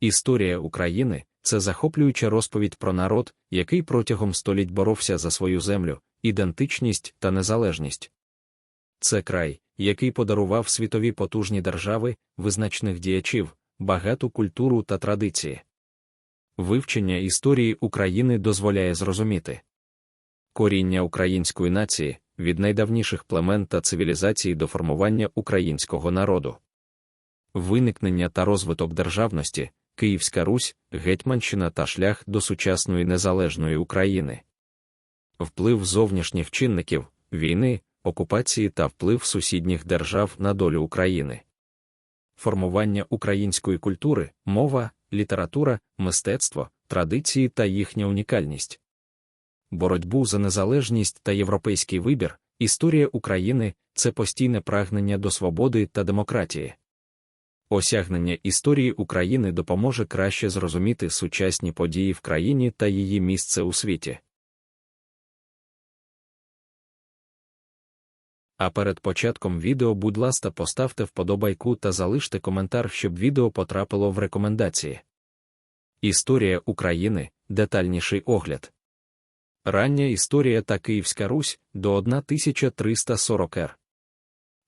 Історія України це захоплююча розповідь про народ, який протягом століть боровся за свою землю, ідентичність та незалежність. Це край, який подарував світові потужні держави, визначних діячів, багату культуру та традиції. Вивчення історії України дозволяє зрозуміти коріння української нації від найдавніших племен та цивілізацій до формування українського народу, виникнення та розвиток державності, Київська Русь, Гетьманщина та шлях до сучасної незалежної України, вплив зовнішніх чинників, війни, окупації та вплив сусідніх держав на долю України, формування української культури, мова, література, мистецтво, традиції та їхня унікальність, боротьбу за незалежність та європейський вибір, історія України це постійне прагнення до свободи та демократії. Осягнення історії України допоможе краще зрозуміти сучасні події в країні та її місце у світі. А перед початком відео, будь ласка, поставте вподобайку та залиште коментар, щоб відео потрапило в рекомендації. Історія України детальніший огляд. Рання історія та Київська Русь до 1340 р.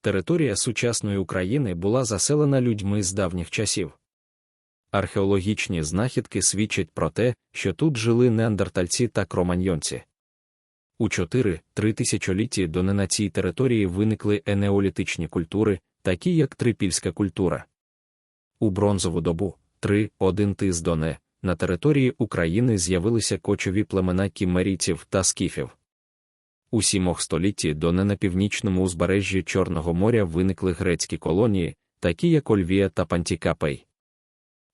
Територія сучасної України була заселена людьми з давніх часів. Археологічні знахідки свідчать про те, що тут жили неандертальці та кроманьйонці. У 4-3 тисячолітті до на цій території виникли енеолітичні культури, такі як трипільська культура. У бронзову добу 3-1 тис доне на території України з'явилися кочові племена кіммерійців та скіфів. У сімох столітті до не на північному узбережжі Чорного моря виникли грецькі колонії, такі як Ольвія та Пантікапей.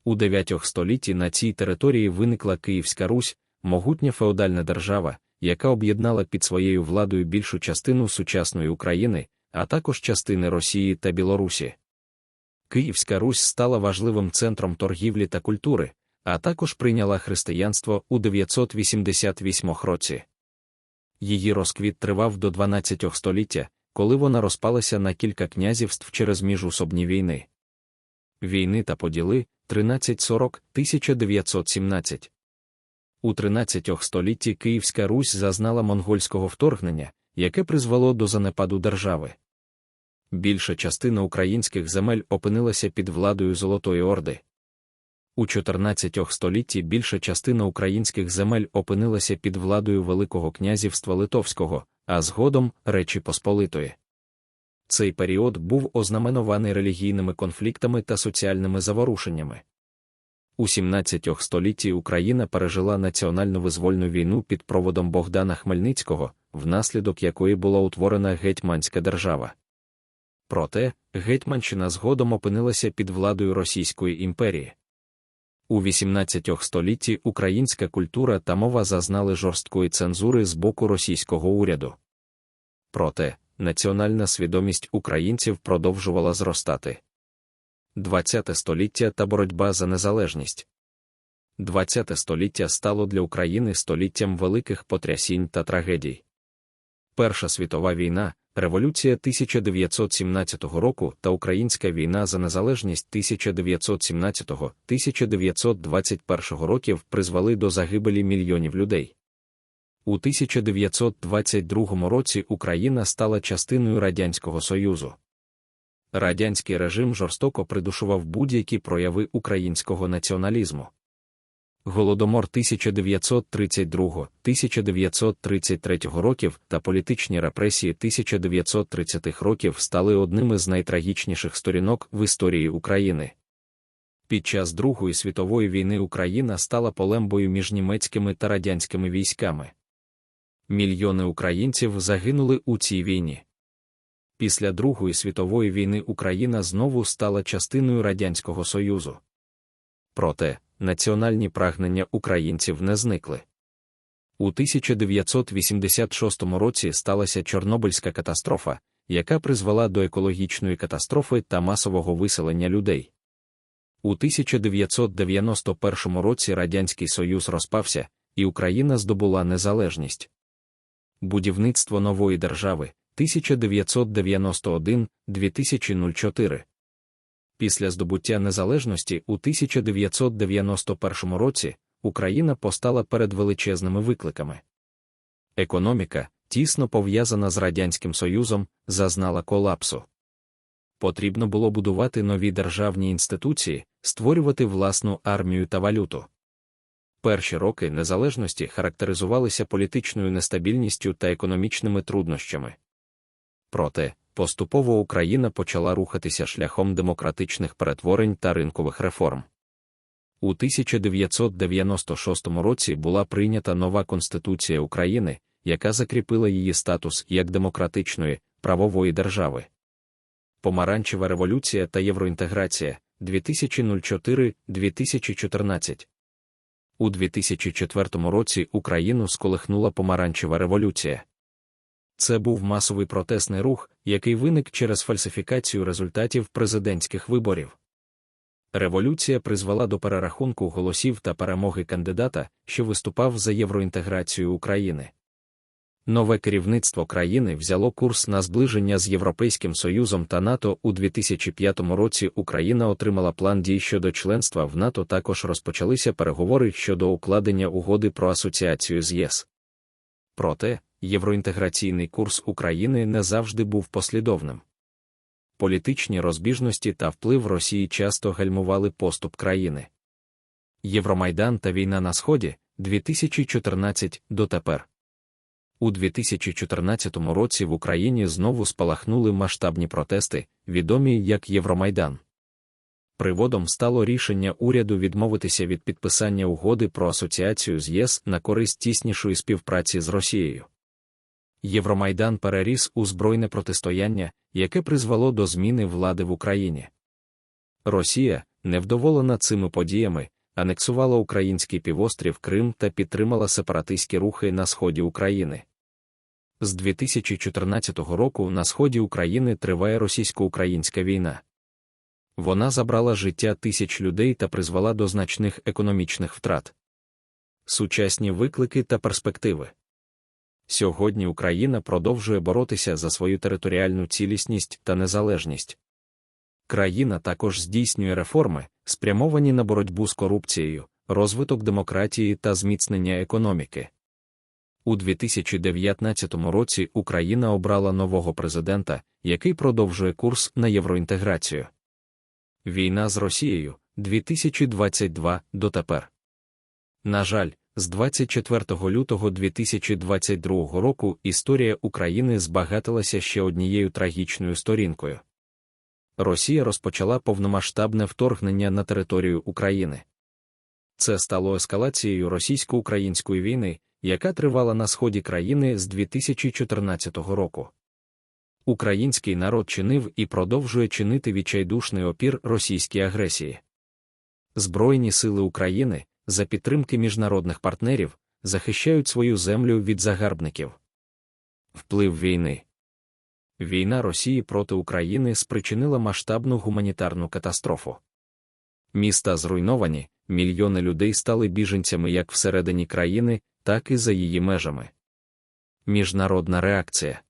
У дев'ятьох столітті на цій території виникла Київська Русь, могутня феодальна держава, яка об'єднала під своєю владою більшу частину сучасної України, а також частини Росії та Білорусі. Київська Русь стала важливим центром торгівлі та культури, а також прийняла християнство у 988 році. Її розквіт тривав до 12 століття, коли вона розпалася на кілька князівств через міжусобні війни. Війни та поділи 1340-1917. У 13 столітті Київська Русь зазнала монгольського вторгнення, яке призвело до занепаду держави. Більша частина українських земель опинилася під владою Золотої Орди. У 14 столітті більша частина українських земель опинилася під владою Великого князівства Литовського, а згодом Речі Посполитої. Цей період був ознаменований релігійними конфліктами та соціальними заворушеннями. У 17 столітті Україна пережила національну визвольну війну під проводом Богдана Хмельницького, внаслідок якої була утворена Гетьманська держава. Проте, Гетьманщина згодом опинилася під владою Російської імперії. У XVIII столітті українська культура та мова зазнали жорсткої цензури з боку російського уряду. Проте, національна свідомість українців продовжувала зростати. ХХ століття та боротьба за незалежність. ХХ століття стало для України століттям великих потрясінь та трагедій. Перша світова війна, Революція 1917 року та Українська війна за незалежність 1917-1921 років призвели до загибелі мільйонів людей. У 1922 році Україна стала частиною Радянського Союзу. Радянський режим жорстоко придушував будь-які прояви українського націоналізму. Голодомор 1932-1933 років та політичні репресії 1930-х років стали одними з найтрагічніших сторінок в історії України. Під час Другої світової війни Україна стала полембою між німецькими та радянськими військами. Мільйони українців загинули у цій війні. Після Другої світової війни Україна знову стала частиною Радянського Союзу. Проте, національні прагнення українців не зникли. У 1986 році сталася Чорнобильська катастрофа, яка призвела до екологічної катастрофи та масового виселення людей. У 1991 році Радянський Союз розпався, і Україна здобула незалежність. Будівництво нової держави 1991 2004 Після здобуття незалежності у 1991 році Україна постала перед величезними викликами. Економіка, тісно пов'язана з Радянським Союзом, зазнала колапсу. Потрібно було будувати нові державні інституції, створювати власну армію та валюту. Перші роки незалежності характеризувалися політичною нестабільністю та економічними труднощами. Проте, поступово Україна почала рухатися шляхом демократичних перетворень та ринкових реформ. У 1996 році була прийнята нова Конституція України, яка закріпила її статус як демократичної, правової держави. Помаранчева революція та євроінтеграція 2004-2014 У 2004 році Україну сколихнула помаранчева революція. Це був масовий протестний рух, який виник через фальсифікацію результатів президентських виборів. Революція призвела до перерахунку голосів та перемоги кандидата, що виступав за євроінтеграцію України. Нове керівництво країни взяло курс на зближення з Європейським Союзом та НАТО у 2005 році. Україна отримала план дій щодо членства в НАТО. Також розпочалися переговори щодо укладення угоди про асоціацію з ЄС. Проте, євроінтеграційний курс України не завжди був послідовним. Політичні розбіжності та вплив Росії часто гальмували поступ країни. Євромайдан та війна на Сході 2014 дотепер. У 2014 році в Україні знову спалахнули масштабні протести, відомі як Євромайдан. Приводом стало рішення уряду відмовитися від підписання угоди про асоціацію з ЄС на користь тіснішої співпраці з Росією. Євромайдан переріс у збройне протистояння, яке призвело до зміни влади в Україні. Росія, невдоволена цими подіями, анексувала український півострів Крим та підтримала сепаратистські рухи на сході України. З 2014 року на сході України триває російсько-українська війна. Вона забрала життя тисяч людей та призвела до значних економічних втрат. Сучасні виклики та перспективи. Сьогодні Україна продовжує боротися за свою територіальну цілісність та незалежність. Країна також здійснює реформи, спрямовані на боротьбу з корупцією, розвиток демократії та зміцнення економіки. У 2019 році Україна обрала нового президента, який продовжує курс на євроінтеграцію. Війна з Росією 2022 дотепер. На жаль, з 24 лютого 2022 року історія України збагатилася ще однією трагічною сторінкою. Росія розпочала повномасштабне вторгнення на територію України. Це стало ескалацією російсько-української війни, яка тривала на сході країни з 2014 року. Український народ чинив і продовжує чинити відчайдушний опір російській агресії. Збройні сили України за підтримки міжнародних партнерів захищають свою землю від загарбників. Вплив війни Війна Росії проти України спричинила масштабну гуманітарну катастрофу. Міста зруйновані, мільйони людей стали біженцями як всередині країни, так і за її межами. Міжнародна реакція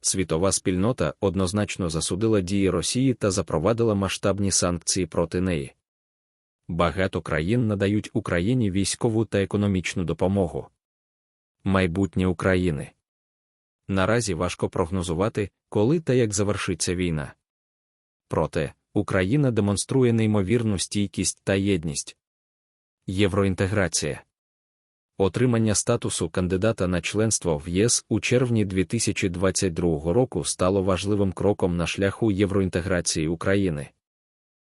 світова спільнота однозначно засудила дії Росії та запровадила масштабні санкції проти неї. Багато країн надають Україні військову та економічну допомогу. Майбутнє України наразі важко прогнозувати, коли та як завершиться війна. Проте Україна демонструє неймовірну стійкість та єдність. Євроінтеграція Отримання статусу кандидата на членство в ЄС у червні 2022 року стало важливим кроком на шляху євроінтеграції України.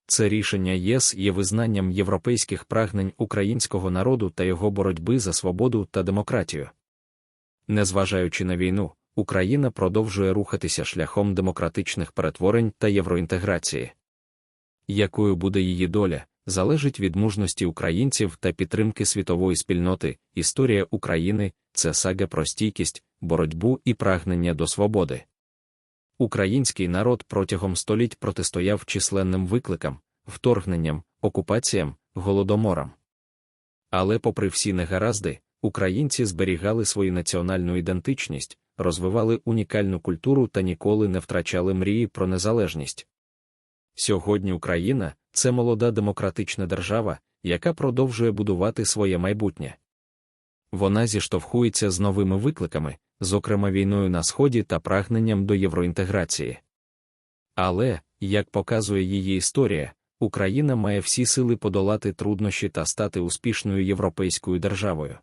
Це рішення ЄС є визнанням європейських прагнень українського народу та його боротьби за свободу та демократію. Незважаючи на війну, Україна продовжує рухатися шляхом демократичних перетворень та євроінтеграції. Якою буде її доля, залежить від мужності українців та підтримки світової спільноти, історія України це сага про стійкість, боротьбу і прагнення до свободи. Український народ протягом століть протистояв численним викликам, вторгненням, окупаціям, голодоморам. Але, попри всі негаразди, українці зберігали свою національну ідентичність, розвивали унікальну культуру та ніколи не втрачали мрії про незалежність. Сьогодні Україна це молода демократична держава, яка продовжує будувати своє майбутнє. Вона зіштовхується з новими викликами, зокрема війною на Сході та прагненням до євроінтеграції. Але, як показує її історія, Україна має всі сили подолати труднощі та стати успішною європейською державою.